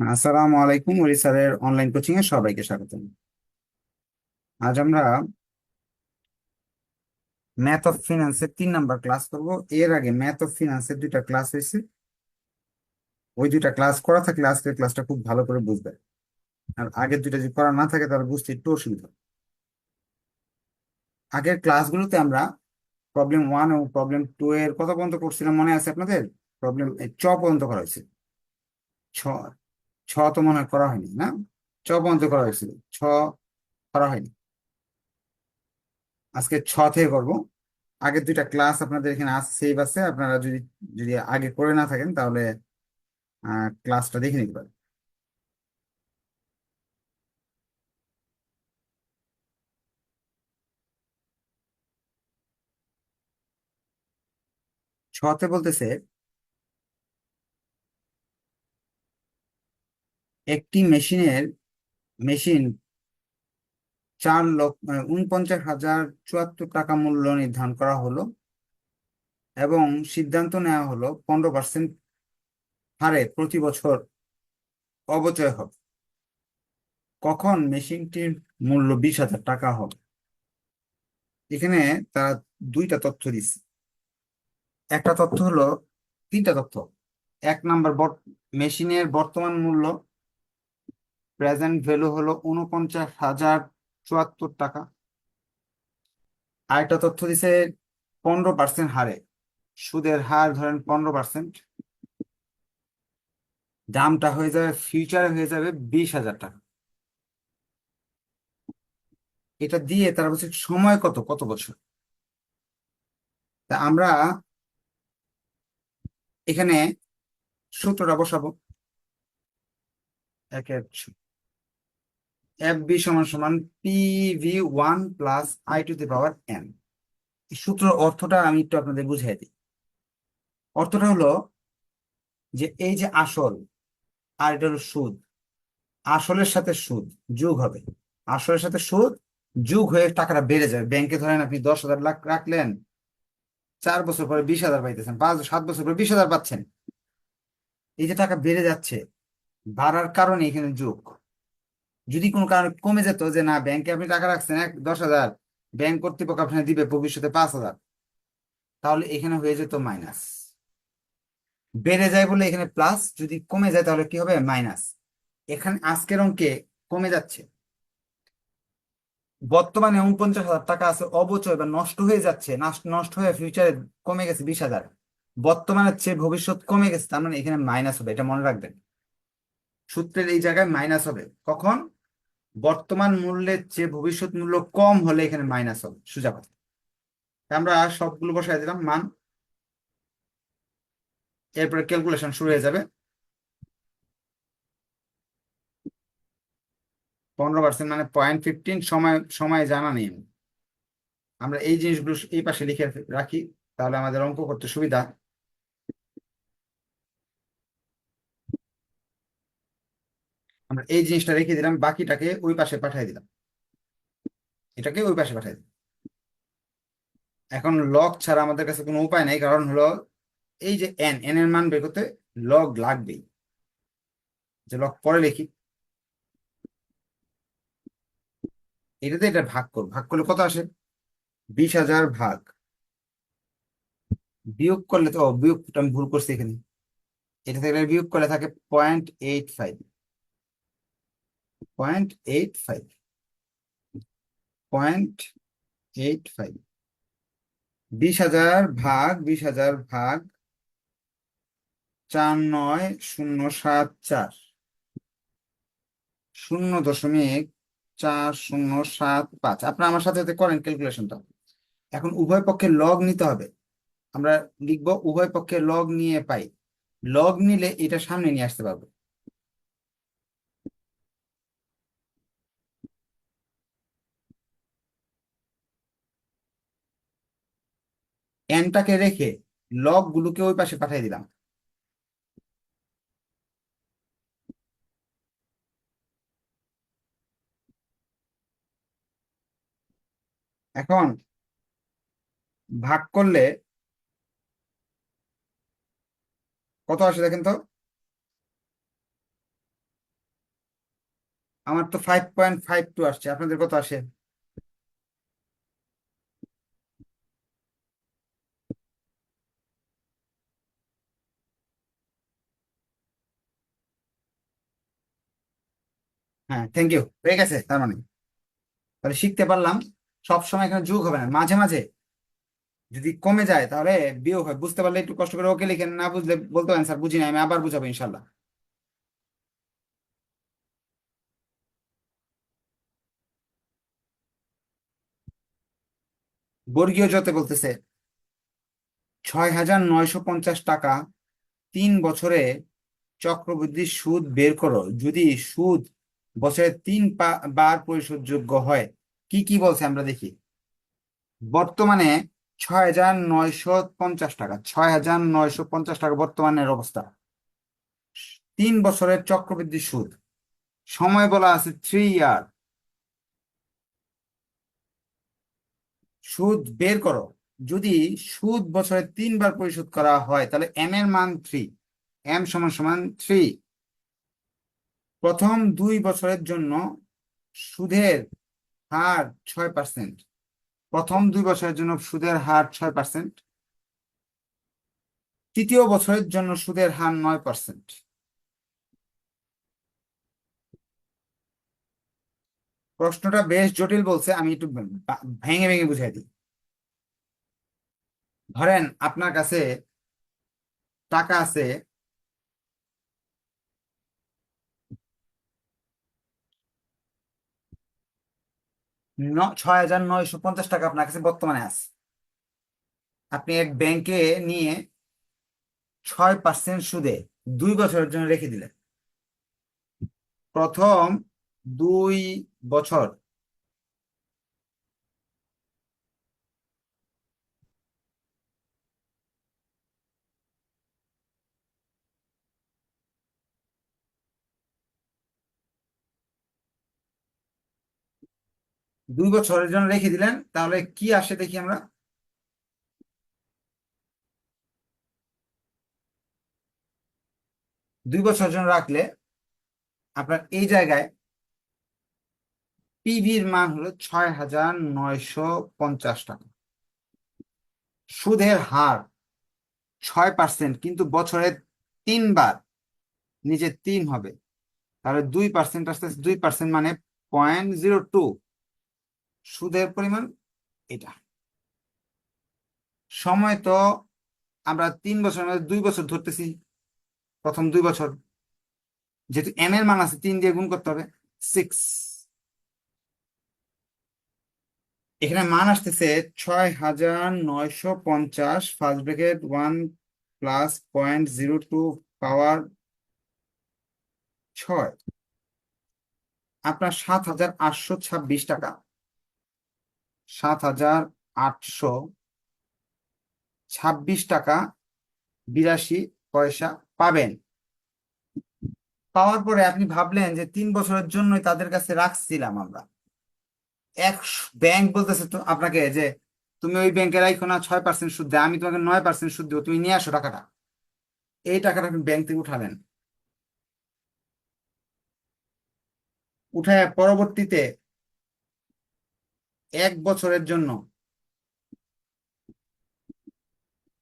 আসসালামু আলাইকুম ওরি স্যারের অনলাইন কোচিং এ সবাইকে স্বাগতম। আজ আমরা ম্যাথ অফ ফিনান্সের তিন নাম্বার ক্লাস করব। এর আগে ম্যাথ অফ ফিনান্সের দুইটা ক্লাস হয়েছে। ওই দুইটা ক্লাস করা থাকলে আজকের ক্লাসটা খুব ভালো করে বুঝবে। আর আগের দুইটা যদি করা না থাকে তাহলে বুঝতে একটু অসুবিধা। আগের ক্লাসগুলোতে আমরা প্রবলেম ওয়ান এবং প্রবলেম টু এর কত পর্যন্ত করছিলাম। মনে আছে আপনাদের? প্রবলেম চ পর্যন্ত করা হয়েছে। ছ ছ তো মনে করা হয়নি, না? ছ পর্যন্ত করা হয়েছিল। ছ করা হয়নি। আজকে ছ থেকে করব। আগের দুইটা ক্লাস আপনাদের এখানে আছে, সেভ আছে। আপনারা যদি যদি আগে করে না থাকেন, তাহলে ক্লাসটা দেখে নিতে পারেন। ছতে বলতেছে একটি মেশিনের, মেশিন চার লক্ষ উনপঞ্চাশ হাজার চুয়াত্তর টাকা মূল্য নির্ধারণ করা হলো এবং সিদ্ধান্ত নেওয়া হলো পনেরো পার্সেন্ট হারে প্রতি বছর অবচয় হবে। কখন মেশিনটির মূল্য বিশ হাজার টাকা হবে? এখানে তারা দুইটা তথ্য দিচ্ছে একটা তথ্য হলো, তিনটা তথ্য। এক নাম্বার মেশিনের বর্তমান মূল্য প্রেজেন্ট ভ্যালু হলো উনপঞ্চাশ হাজার চুয়াত্তর টাকা। আরেকটা তথ্য দিছে পনেরো পার্সেন্ট হারে। সুদের হার ধরেন পনেরো পার্সেন্ট দামটা হয়ে যাবে ফিউচারে হয়ে যাবে বিশ হাজার টাকা। এটা দিয়ে তারা বলছে সময় কত কত বছর? তা আমরা এখানে সূত্রটা বসাবো। এক এক এফ বি সমান সমান P V one plus I to the power N সূত্র অর্থটা আমি একটু আপনাদের বুঝাই দিই। অর্থটা হলো যে এই যে আসল, আর এটা হলো সুদ। আসলের সাথে সুদ যোগ হবে। আসলের সাথে সুদ যোগ হয়ে টাকাটা বেড়ে যাবে। ব্যাংকে ধরেন আপনি দশ হাজার লাখ রাখলেন, চার বছর পরে বিশ হাজার পাইতেছেন, পাঁচ, সাত বছর পরে বিশ হাজার পাচ্ছেন। এই যে টাকা বেড়ে যাচ্ছে, বাড়ার কারণে এখানে যোগ। যদি কোনো কারণে কমে যেত যে না ব্যাংকে আপনি টাকা রাখছেন, এক দশ হাজার ব্যাংক কর্তৃপক্ষ আপনাকে দিবে ভবিষ্যতে পাঁচ হাজার, তাহলে এখানে হয়ে যেত মাইনাস বেড়ে যায় বলে এখানে প্লাস যদি কমে যায় তাহলে কি হবে? মাইনাস এখানে আজকের অঙ্কে কমে যাচ্ছে। বর্তমানে উনপঞ্চাশ হাজার টাকা আছে, অবচয় বা নষ্ট হয়ে যাচ্ছে, নষ্ট হয়ে ফিউচারে কমে গেছে বিশ হাজার। বর্তমানের চেয়ে ভবিষ্যৎ কমে গেছে, তার মানে এখানে মাইনাস হবে, এটা মনে রাখবেন। সূত্রের এই জায়গায় মাইনাস হবে। কখন? বর্তমান মূল্যের চেয়ে ভবিষ্যৎ মূল্য কম হলে এখানে মাইনাস হবে। সোজা কথা। আমরা সবগুলো বসাই দিলাম, মান। এরপরে ক্যালকুলেশন শুরু হয়ে যাবে। পনেরো পার্সেন্ট মানে পয়েন্ট ফিফটিন সময় সময় জানা নেই। আমরা এই জিনিসগুলো এই পাশে লিখে রাখি, তাহলে আমাদের অঙ্ক করতে সুবিধা। আমরা এই জিনিসটা রেখে দিলাম, বাকিটাকে ওই পাশে পাঠিয়ে দিলাম। এটাকে ওই পাশে পাঠিয়ে দিলাম। এখন লগ ছাড়া আমাদের কাছে কোনো উপায় নেই, কারণ হলো এই যে এন এন এর মান বের করতে লগ লাগবেই। যে লগ পরে লিখি। এটাতে এটা ভাগ করব। ভাগ করলে কত আসে? বিশ হাজার ভাগ। বিয়োগ করলে তো বিয়োগ আমি ভুল করছি এখানে। এটা থেকে বিয়োগ করলে থাকে point eight five point eight five point eight five বিশ হাজার ভাগ, বিশ হাজার ভাগ চার নয় শূন্য সাত চার। শূন্য দশমিক চার শূন্য সাত পাঁচ। আপনারা আমার সাথে করেন ক্যালকুলেশনটা। এখন উভয় পক্ষে লগ নিতে হবে। আমরা লিখব উভয় পক্ষে লগ নিয়ে পাই। লগ নিলে এটা সামনে নিয়ে আসতে পারব। এনটাকে রেখে লগ গুলোকে ওই পাশে পাঠিয়ে দিলাম। এখন ভাগ করলে কত আসে দেখেন তো? আমার তো ফাইভ পয়েন্ট ফাইভ টু আসছে, আপনাদের কত আসে? থ্যাংক ইউ হয়ে গেছে, তার মানে। তাহলে শিখতে পারলাম, সব সময় এখানে যোগ হবে না, মাঝে মাঝে যদি কমে যায় তাহলে বিয়োগ হয়, বুঝতে পারলে একটু কষ্ট করে ওকে লিখেন না বুঝলে বলতে পারেন স্যার, বুঝি না, আমি আবার বুঝাবো ইনশাল্লাহ বর্গীয় জতে বলতেছে ছয় হাজার নয়শো পঞ্চাশ টাকা তিন বছরে চক্রবৃদ্ধি সুদ বের করো, যদি সুদ বছরে তিন বার পরিশোধযোগ্য হয়। কি কি বলছে আমরা দেখি। বর্তমানে ছয় হাজার নয়শো পঞ্চাশ টাকা ছয় হাজার নয়শো পঞ্চাশ টাকা বর্তমানের অবস্থা। তিন বছরের চক্রবৃদ্ধি সুদ। সময় বলা আছে থ্রি ইয়ার সুদ বের করো। যদি সুদ বছরে তিনবার পরিশোধ করা হয়, তাহলে এম এর মান থ্রি এম সমান সমান থ্রি প্রথম দুই বছরের জন্য সুদের হার ছয় পার্সেন্ট প্রথম দুই বছরের জন্য সুদের হার ছয় পার্সেন্ট তৃতীয় বছরের জন্য সুদের হার নয় পার্সেন্ট প্রশ্নটা বেশ জটিল বলছে, আমি একটু ভেঙে ভেঙে বুঝাই দিই। ধরেন আপনার কাছে টাকা আছে ছয় হাজার নয়শো পঞ্চাশ টাকা আপনার কাছে বর্তমানে আছে। আপনি এক ব্যাংকে নিয়ে ছয় পার্সেন্ট সুদে দুই বছরের জন্য রেখে দিলেন। প্রথম দুই বছর দুই বছরের জন্য রেখে দিলেন, তাহলে কি আসে দেখি আমরা। দুই বছরের জন্য রাখলে আপনার এই জায়গায় পিভির মান হলো ছয় হাজার নয়শো পঞ্চাশ টাকা। সুদের হার ছয় পার্সেন্ট কিন্তু বছরে তিনবার নিচে তিন হবে। তাহলে দুই পার্সেন্ট আসতে দুই পার্সেন্ট মানে পয়েন্ট জিরো টু সুদের পরিমাণ এটা। সময় তো আমরা তিন বছর দুই বছর ধরতেছি, প্রথম দুই বছর। যেহেতু এম এর মান আছে, তিন দিয়ে গুণ করতে হবে সিক্স এখানে মান আসতেছে ছয় হাজার নয়শো পঞ্চাশ first bracket one plus point zero two power ছয়। আপনার সাত হাজার আটশো ছাব্বিশ টাকা। সাত হাজার আটশো ছাব্বিশ টাকা বিরাশি পয়সা পাবেন। পাওয়ার পরে আপনি ভাবলেন যে তিন বছরের জন্যই তাদের কাছে রাখছিলাম আমরা। এক ব্যাংক বলতেছে তো আপনাকে যে, তুমি ওই ব্যাংকে রাখো না, ছয় পার্সেন্ট সুদ দেয়, আমি তোমাকে নয় পার্সেন্ট সুদ দেবো, তুমি নিয়ে আসো টাকাটা। এই টাকাটা আপনি ব্যাংক থেকে উঠালেন। উঠায় পরবর্তীতে এক বছরের জন্য।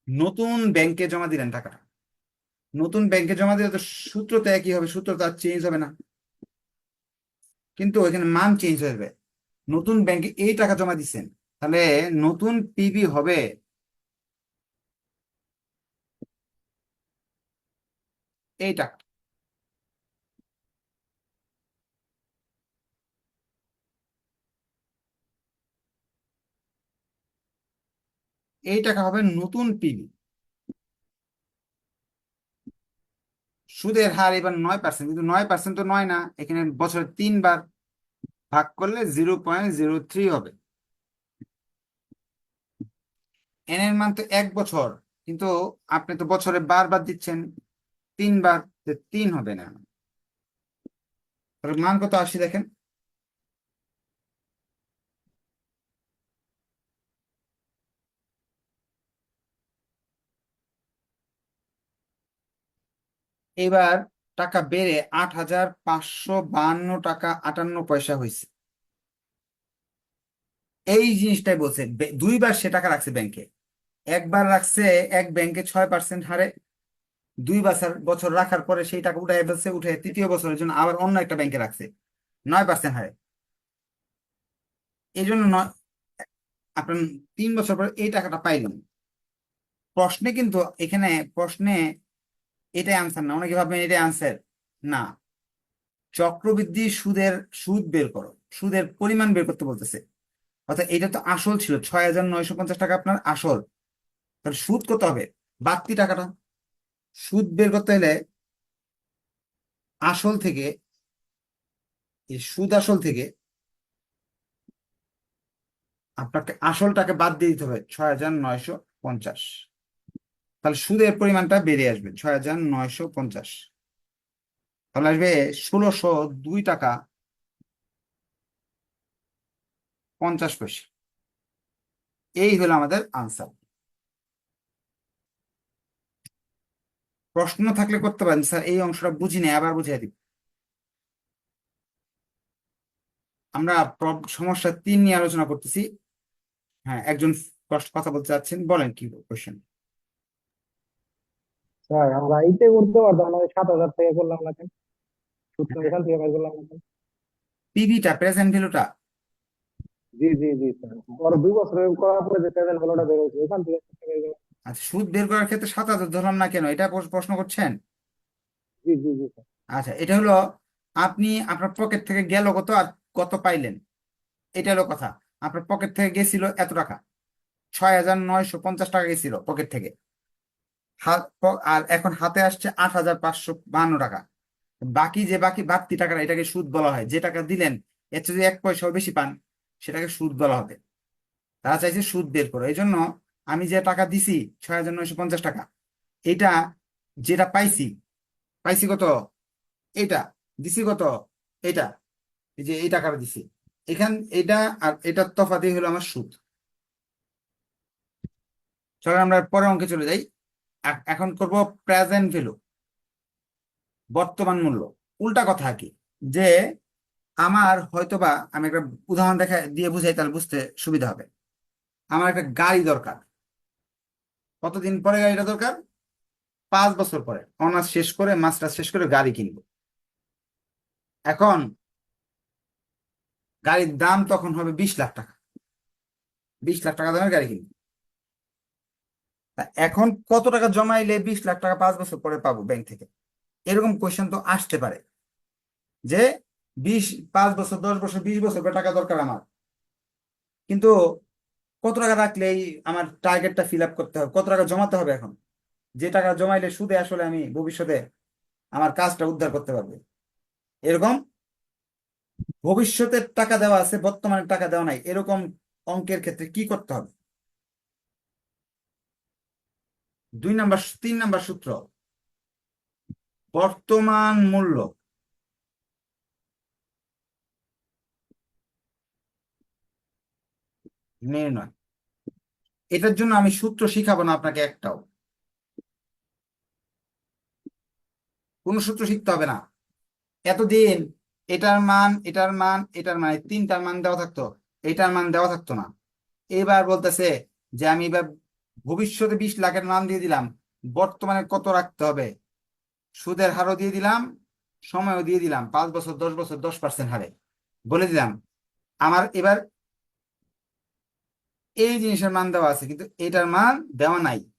নতুন ব্যাংকে জমা দিলেন টাকাটা। নতুন ব্যাংকে জমা দিলে তো সূত্র তো একই হবে, সূত্র তো আর চেঞ্জ হবে না। কিন্তু ওইখানে মান চেঞ্জ হয়ে যাবে। নতুন ব্যাংকে এই টাকা জমা দিচ্ছেন, তাহলে নতুন পিবি হবে। এই টাকা। এই টাকা হবে নতুন পিবি। সুদের হার এবার নয় পার্সেন্ট কিন্তু নয় পার্সেন্ট তো নয় না, এখানে বছরে তিনবার ভাগ করলে জিরো পয়েন্ট জিরো থ্রি হবে। এন এর মান তো এক বছর, কিন্তু আপনি তো বছরে বারবার দিচ্ছেন, তিনবার তিন হবে না। মান কত আসি দেখেন? এবার টাকা বেড়ে আট হাজার পাঁচশো বাহান্ন টাকা আটান্ন পয়সা হয়েছে। এই জিনিসটাই বলছে দুইবার সে টাকা রাখছে ব্যাংকে। একবার রাখছে, এক ব্যাংকে ছয় পার্সেন্ট হারে। দুই বছর বছর রাখার পরে সেই টাকা উঠাই ফেলছে, উঠে তৃতীয় বছরের জন্য আবার অন্য একটা ব্যাংকে রাখছে, নয় পার্সেন্ট হারে। এই জন্য নয়, আপনার তিন বছর পরে এই টাকাটা পাইলেন। প্রশ্নে কিন্তু এখানে, প্রশ্নে এটাই আনসার না। অনেকে ভাববেন এটাই আনসার না। চক্রবৃদ্ধি সুদের, সুদ বের করো। সুদের পরিমাণ বের করতে বলতেছে। অর্থাৎ এটা তো আসল ছিল। ছয় হাজার নয়শো পঞ্চাশ টাকা আপনার আসল। তাহলে সুদ কত হবে? বাড়তি টাকাটা। সুদ বের করতে হলে আসল থেকে, এই সুদ আসল থেকে আপনাকে আসলটাকে বাদ দিয়ে দিতে হবে। ছয় হাজার নয়শো পঞ্চাশ। তাহলে সুদের পরিমাণটা বেড়ে আসবে ছয় হাজার নয়শো পঞ্চাশ। তাহলে আসবে ষোলোশো দুই টাকা পঞ্চাশ পয়সা। এই হলো আমাদের আনসার প্রশ্ন থাকলে করতে পারেন, স্যার, এই অংশটা বুঝি নাই, আবার বুঝিয়ে দিব। আমরা সমস্যা তিন নিয়ে আলোচনা করতেছি। হ্যাঁ একজন কথা বলতে চাচ্ছেন, বলেন কি কোশ্চেন স্যার আমরা এইটা করতে পারতাম না সাত হাজার টাকা করলাম না কেন? সূত্র এখান থেকে বের করলাম না কেন? পিভিটা প্রেজেন্ট ভ্যালুটা জি জি জি স্যার। পর দুই বছর করার পরে যে প্রেজেন্ট ভ্যালুটা বের হয়েছে এখান থেকে আচ্ছা সুদ বের করার ক্ষেত্রে সাত হাজার ধরলাম না কেন? এটা প্রশ্ন করছেন? জি জি জি স্যার। আচ্ছা এটা হলো আপনি আপনার পকেট থেকে গেল কত আর কত পাইলেন? এটা হলো কথা। আপনার পকেট থেকে গেছিল এত টাকা। ছয় হাজার নয়শো পঞ্চাশ টাকা গেছিল পকেট থেকে। আর এখন হাতে আসছে আট হাজার পাঁচশো বাহান্ন টাকা। বাকি যে বাকি বাড়তি টাকাটা এটাকে সুদ বলা হয়, যে টাকা দিলেন, এর যদি এক পয়সাও বেশি পান, সেটাকে সুদ বলা হবে। তারা চাইছে সুদ বের করো। এই জন্য আমি যে টাকা দিছি, ছয় হাজার নয়শো পঞ্চাশ টাকা, এটা যেটা পাইছি পাইছি কত? এটা, দিছি কত? এটা, এই যে এই টাকাটা দিছি। এখান, এটা আর এটার তফাৎই হলো আমার সুদ। চলো আমরা পরের অঙ্কে চলে যাই। এখন করব প্রেজেন্ট ভ্যালু বর্তমান মূল্য। উল্টা কথা কি? যে আমার হয়তোবা আমি একটা উদাহরণ দেখা, দিয়ে বুঝাই, তাহলে বুঝতে সুবিধা হবে। আমার একটা গাড়ি দরকার। কতদিন পরে গাড়িটা দরকার? পাঁচ বছর পরে। অনার্স শেষ করে, মাস্টার্স শেষ করে গাড়ি কিনবো। এখন গাড়ির দাম তখন হবে বিশ লাখ টাকা। বিশ লাখ টাকা দামের গাড়ি কিনবো। এখন কত টাকা জমাইলে বিশ লাখ টাকা পাঁচ বছর পরে পাবো ব্যাংক থেকে? এরকম কোয়েশ্চেন তো আসতে পারে। যে বিশ, পাঁচ বছর, দশ বছর, বিশ বছর পরে টাকা দরকার আমার। কিন্তু কত টাকা রাখলেই আমার টার্গেটটা ফিল আপ করতে হবে? কত টাকা জমাতে হবে এখন? যে টাকা জমাইলে সুদে আসলে আমি ভবিষ্যতে আমার কাজটা উদ্ধার করতে পারব। এরকম ভবিষ্যতের টাকা দেওয়া আছে বর্তমানে টাকা দেওয়া নাই, এরকম অঙ্কের ক্ষেত্রে কি করতে হবে? দুই নাম্বার তিন নাম্বার সূত্র। বর্তমান মূল্য। নির্ণয়। এটার জন্য আমি সূত্র শিখাবো না আপনাকে একটাও। কোনো সূত্র শিখতে হবে না। এতদিন এটার মান এটার মান এটার মান তিনটার মান দেওয়া থাকতো, এটার মান দেওয়া থাকতো না। এবার বলতেছে যে আমি এবার ভবিষ্যতে বিশ লাখের মান দিয়ে দিলাম, বর্তমানে কত রাখতে হবে? সুদের হারও দিয়ে দিলাম, সময়ও দিয়ে দিলাম, পাঁচ বছর, দশ বছর, দশ পার্সেন্ট হারে। বলে দিলাম, আমার এবার এই জিনিসের মান দেওয়া আছে, কিন্তু এটার মান দেওয়া নাই।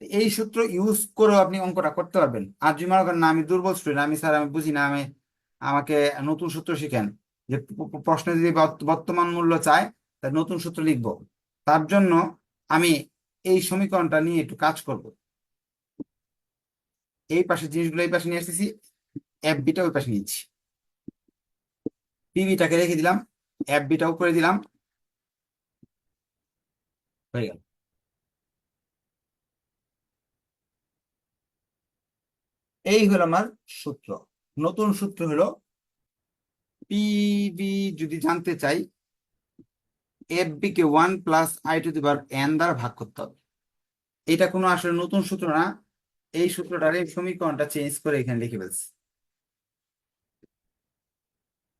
এই সূত্র ইউজ করেও আপনি অঙ্কটা করতে পারবেন। আর যদি মনে করেন না, আমি দুর্বল স্টুডেন্ট আমি স্যার আমি বুঝি না, আমি, আমাকে নতুন সূত্র শিখেন, যে প্রশ্নে যদি বর্ত- বর্তমান মূল্য চায় তাহলে নতুন সূত্র লিখব। তার জন্য আমি এই সমীকরণটা নিয়ে একটু কাজ করব। এই পাশে জিনিসগুলো এই পাশে নিয়ে আসতেছি এফ বিটা ওই পাশে নিয়েছি। পিভিটাকে রেখে দিলাম এফ বিটা করে দিলাম। হয়ে গেল। এই হলো আমার সূত্র। নতুন সূত্র হলো পিভি যদি জানতে চাই F B K one plus I to the power N দ্বারা ভাগ করতে হবে। এটা কোনো আসলে নতুন সূত্র না। এই সূত্রটার এই সমীকরণটা চেঞ্জ করে এখানে লিখে ফেলছি।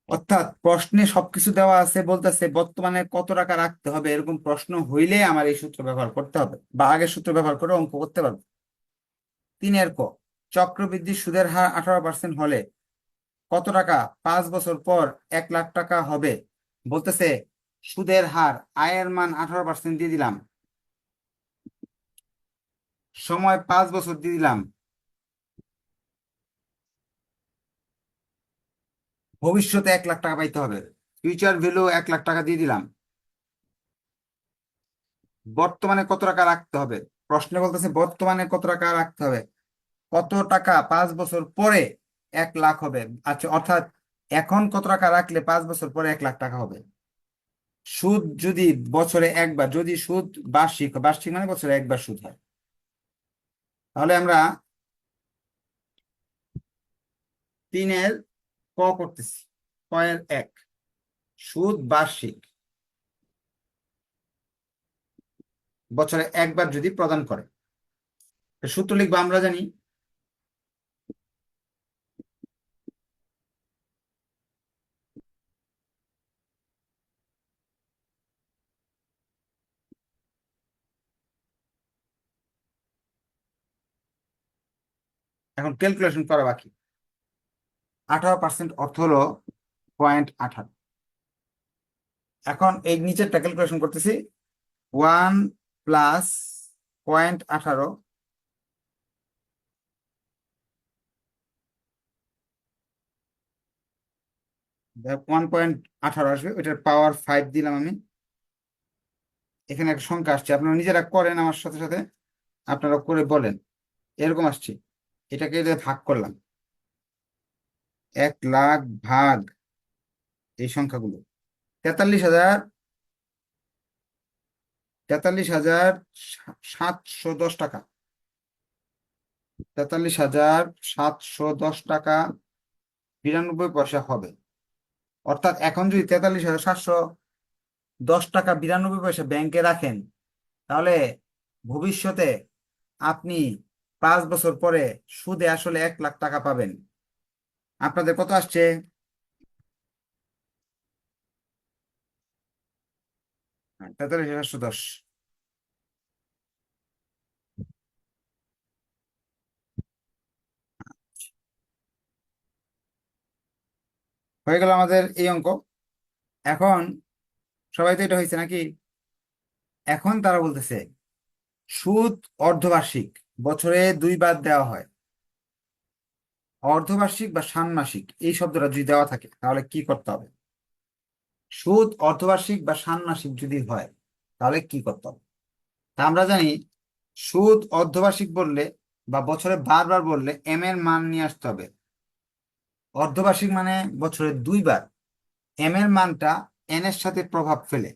অর্থাৎ প্রশ্নে সবকিছু দেওয়া আছে, বলতেছে বর্তমানে কত টাকা রাখতে হবে এরকম প্রশ্ন হইলে আমার এই সূত্র ব্যবহার করতে হবে বা আগের সূত্র ব্যবহার করে অঙ্ক করতে পারব। তিনের ক, চক্রবৃদ্ধি সুদের হার আঠারো পার্সেন্ট হলে কত টাকা? পাঁচ বছর পর এক লাখ টাকা হবে। বলতেছে সুদের হার, আয়ের মান আঠারো পার্সেন্ট দিয়ে দিলাম। সময় পাঁচ বছর দিয়ে দিলাম। ভবিষ্যতে এক লাখ টাকা পাইতে হবে। ফিউচার ভ্যালু এক লাখ টাকা দিয়ে দিলাম। বর্তমানে কত টাকা রাখতে হবে? প্রশ্নে বলতেছে বর্তমানে কত টাকা রাখতে হবে? কত টাকা পাঁচ বছর পরে এক লাখ হবে? আচ্ছা অর্থাৎ এখন কত টাকা রাখলে পাঁচ বছর পরে এক লাখ টাকা হবে? সুদ যদি বছরে একবার, যদি সুদ বার্ষিক বার্ষিক মানে বছরে একবার সুদ হয়। তাহলে আমরা তিনের ক করতেছি, কয়ের এক। সুদ বার্ষিক বছরে একবার যদি প্রদান করে। সূত্র লিখব আমরা জানি এখন ক্যালকুলেশন করা বাকি। আঠারো পার্সেন্ট অর্থ হলো পয়েন্ট আঠারো। এখন এই নিচেরটা ক্যালকুলেশন করতেছি। ওয়ান প্লাস পয়েন্ট আঠারো ওয়ান পয়েন্ট আঠারো আসবে, ওইটার পাওয়ার ফাইভ দিলাম আমি। এখানে একটা সংখ্যা আসছে, আপনারা নিজেরা করেন আমার সাথে সাথে, আপনারা করে বলেন। এরকম আসছে। এটাকে ভাগ করলাম, এক লাখ ভাগ এই সংখ্যাগুলো, তেতাল্লিশ হাজার তেতাল্লিশ হাজার সাতশো দশ টাকা, তেতাল্লিশ হাজার সাতশো দশ টাকা বিরানব্বই পয়সা হবে। অর্থাৎ এখন যদি তেতাল্লিশ হাজার সাতশো দশ টাকা বিরানব্বই পয়সা ব্যাংকে রাখেন, তাহলে ভবিষ্যতে আপনি পাঁচ বছর পরে সুদে আসলে এক লাখ টাকা পাবেন। আপনাদের কত আসছে? তেতাল্লিশ হাজার সাতশো দশ। হয়ে গেল আমাদের এই অঙ্ক। এখন সবাই তো এটা হয়েছে নাকি? এখন তারা বলতেছে, সুদ অর্ধবার্ষিক। বছরে দুইবার দেওয়া হয়। অর্ধবার্ষিক বা ষান্মাসিক, এই শব্দটা যদি দেওয়া থাকে, তাহলে কি করতে হবে? সুদ অর্ধবার্ষিক বা ষান্মাসিক যদি হয়, তাহলে কি করতে হবে? তা আমরা জানি, সুদ অর্ধবার্ষিক বললে বা বছরে বারবার বললে এম এর মান নিয়ে আসতে হবে। অর্ধবার্ষিক মানে বছরে দুইবার। এম এর মানটা এন এর সাথে প্রভাব ফেলে।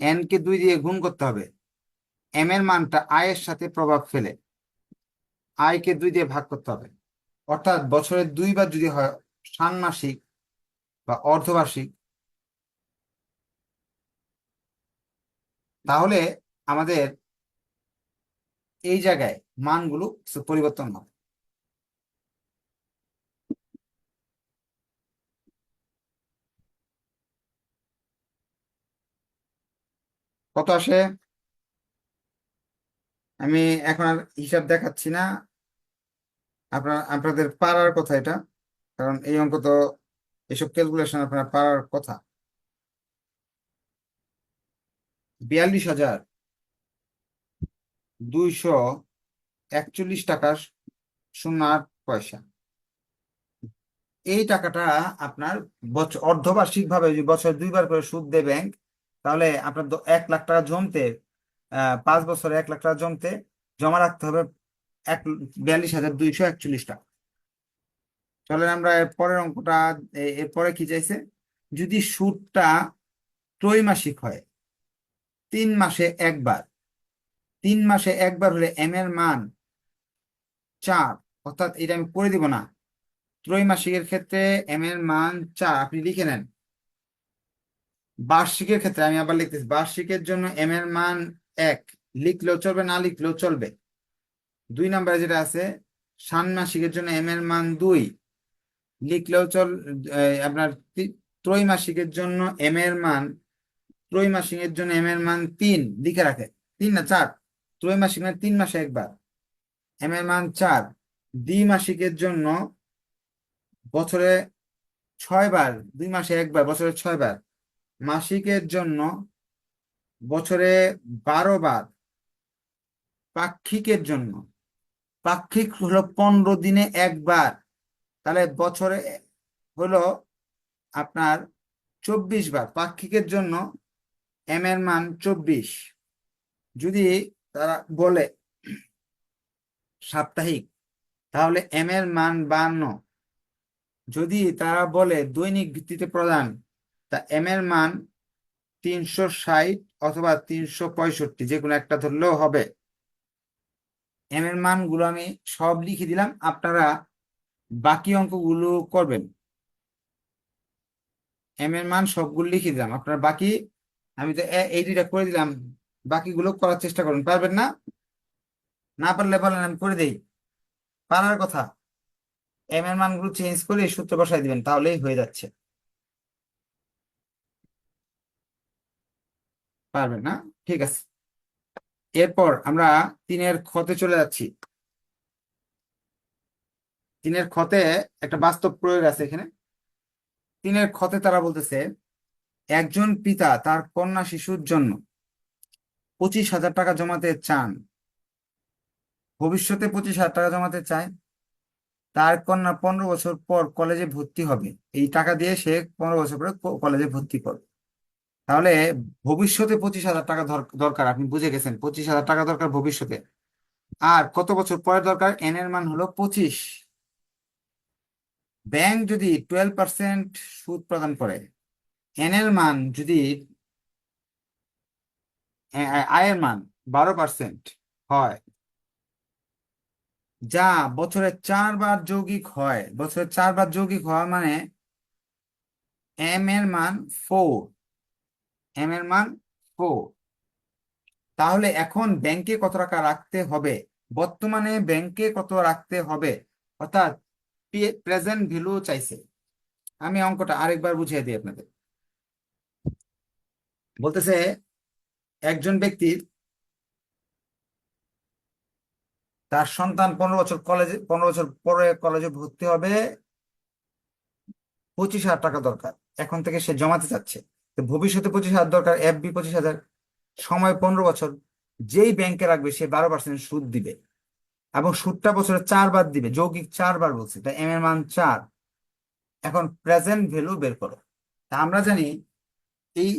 এন কে দুই দিয়ে গুণ করতে হবে। এম এর মানটা আয়ের সাথে প্রভাব ফেলে। আই কে দুই দিয়ে ভাগ করতে হবে। অর্থাৎ বছরে দুইবার যদি হয় ষান্মাসিক বা অর্ধবার্ষিক, তাহলে আমাদের এই জায়গায় মানগুলো পরিবর্তন হবে। কত আসে? আমি এখন আর হিসাব দেখাচ্ছি না। আপনার, আপনাদের পারার কথা এটা, কারণ এই অঙ্ক তো, এসব ক্যালকুলেশন আপনার পারার কথা। বিয়াল্লিশ হাজার দুইশো একচল্লিশ টাকা শূন্য আট পয়সা। এই টাকাটা আপনার বছর অর্ধবার্ষিক ভাবে বছর দুইবার করে সুদ দেয় ব্যাংক তাহলে আপনার এক লাখ টাকা জমতে পাঁচ বছরে এক লাখ টাকা জমতে জমা রাখতে হবে এক, বিয়াল্লিশ হাজার দুইশো একচল্লিশ টাকা। চলেন আমরা এর পরের অঙ্কটা এরপরে কি চাইছে? যদি সুদটা ত্রৈমাসিক হয়, তিন মাসে একবার, তিন মাসে একবার হলে এম এর মান চার, অর্থাৎ এটা আমি করে দিব না। ত্রৈমাসিকের ক্ষেত্রে এম এর মান চার, আপনি লিখে নেন। বার্ষিকের ক্ষেত্রে আমি আবার লিখতেছি, বার্ষিকের জন্য এম এর মান এক, লিখলেও চলবে, না লিখলেও চলবে। দুই নম্বরে যেটা আছে ষান্মাসিকের জন্য এম এর মান দুই, লিখলেও চল আপনার ত্রৈমাসিকের জন্য এম এর মান, ত্রৈমাসিকের জন্য এম এর মান তিন, লিখে রাখে। তিন না চার? ত্রৈমাসিক মানে তিন মাসে একবার। এম এর মান চার, দ্বিমাসিকের জন্য বছরে ছয় বার দুই মাসে একবার, বছরে ছয় বার মাসিকের জন্য বছরে বারো বার পাক্ষিকের জন্য। পাক্ষিক হলো পনেরো দিনে একবার। তাহলে বছরে হলো আপনার চব্বিশ বার। পাক্ষিকের জন্য এম এর মান চব্বিশ। যদি তারা বলে সাপ্তাহিক, তাহলে এম এর মান বান্ন। যদি তারা বলে দৈনিক ভিত্তিতে প্রদান, তা এম এর মান তিনশো ষাট অথবা তিনশো পঁয়ষট্টি, যে কোনো একটা ধরলেও হবে। এম এর মানগুলো আমি সব লিখে দিলাম, আপনারা বাকি অঙ্কগুলো করবেন। এম এর মান সবগুলো লিখে দিলাম, আপনারা বাকি, আমি তো এই দুইটা করে দিলাম, বাকিগুলো করার চেষ্টা করুন, পারবেন না? না পারলে বলেন, আমি করে দেই। পারার কথা এম এর মানগুলো চেঞ্জ করে সূত্র বসাই দিবেন, তাহলেই হয়ে যাচ্ছে। পারবেন না? ঠিক আছে। এরপর আমরা তিনের ক্ষতে চলে যাচ্ছি। তিনের খতে একটা বাস্তব প্রয়োগ আছে এখানে। তিনের খতে তারা বলতেছে, একজন পিতা তার কন্যা শিশুর জন্য পঁচিশ হাজার টাকা জমাতে চান। ভবিষ্যতে পঁচিশ হাজার টাকা জমাতে চায়। তার কন্যা পনেরো বছর পর কলেজে ভর্তি হবে। এই টাকা দিয়ে সে পনেরো বছর পরে কলেজে ভর্তি করবে। তাহলে ভবিষ্যতে পঁচিশ হাজার টাকা দর- দরকার, আপনি বুঝে গেছেন, পঁচিশ হাজার টাকা দরকার ভবিষ্যতে। আর কত বছর পরে দরকার? এন এর মান হলো পঁচিশ। ব্যাংক যদি টুয়েলভ পার্সেন্ট সুদ প্রদান করে এন এর মান যদি আয়ের মান বারো পার্সেন্ট হয়, যা বছরে চারবার যৌগিক হয়, বছরে চারবার যৌগিক হওয়া মানে এম এর মান ফোর এম এর মান ফোর তাহলে এখন ব্যাংকে কত টাকা রাখতে হবে? বর্তমানে ব্যাংকে কত রাখতে হবে? অর্থাৎ প্রেজেন্ট ভ্যালু চাইছে। আমি অঙ্কটা আরেকবার বুঝিয়ে দিই আপনাদের। বলতেছে একজন ব্যক্তির তার সন্তান পনেরো বছর কলেজে পনেরো বছর পরে কলেজে ভর্তি হবে। পঁচিশ হাজার টাকা দরকার। এখন থেকে সে জমাতে চাচ্ছে। তো ভবিষ্যতে পঁচিশ হাজার দরকার এফবি পঁচিশ হাজার, সময় পনেরো বছর, যেই ব্যাংকে রাখবে সে বারো পার্সেন্ট সুদ দিবে এবং সুদটা বছরে চারবার দিবে, যৌগিক চারবার বলছে তা এম এর মান চার। এখন প্রেজেন্ট ভ্যালু বের করো। তা আমরা জানি এই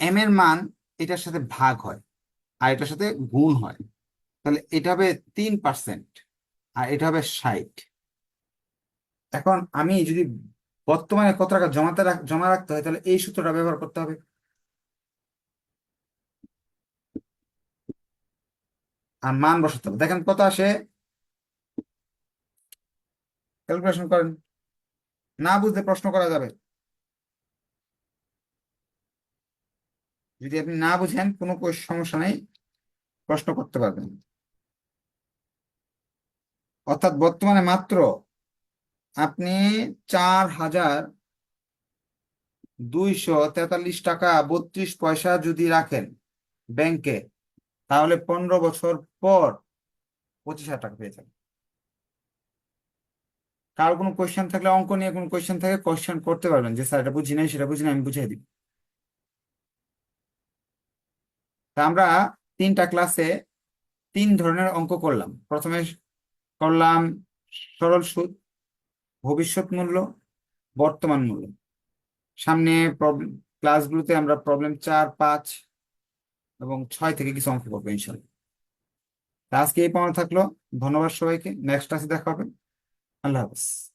এম এর মান এটার সাথে ভাগ হয় আর এটার সাথে গুণ হয়। তাহলে এটা হবে তিন পার্সেন্ট আর এটা হবে ষাট। এখন আমি যদি বর্তমানে কত টাকা জমাতে জমা রাখতে হয়? তাহলে এই সূত্রটা ব্যবহার করতে হবে। আর মান বসাতে হবে। দেখেন কত আসে? ক্যালকুলেশন করেন। না বুঝতে প্রশ্ন করা যাবে। যদি আপনি না বুঝেন, কোনো সমস্যা নেই, প্রশ্ন করতে পারবেন। অর্থাৎ বর্তমানে মাত্র আপনি চার হাজার দুইশো তেতাল্লিশ টাকা বত্রিশ পয়সা যদি রাখেন ব্যাংকে, তাহলে পনেরো বছর পর পঁচিশ হাজার টাকা পেয়ে যাবেন। কারও কোনো কোয়েশ্চেন থাকলে, অঙ্ক নিয়ে কোনো কোয়েশ্চেন থাকে কোয়েশ্চেন করতে পারবেন। যে স্যার এটা বুঝি নাই, সেটা বুঝি না আমি বুঝিয়ে দিই। আমরা তিনটা ক্লাসে তিন ধরনের অঙ্ক করলাম। প্রথমে করলাম সরল সুদ ভবিষ্যৎ মূল্য বর্তমান মূল্য সামনে ক্লাসগুলোতে আমরা প্রবলেম চার, পাঁচ এবং ছয় থেকে কিছু অংশ করব ইনশাল্লাহ আজকে এই পর্যন্ত থাকল। ধন্যবাদ সবাইকে। নেক্সট ক্লাসে দেখা হবে। আল্লাহ হাফেজ।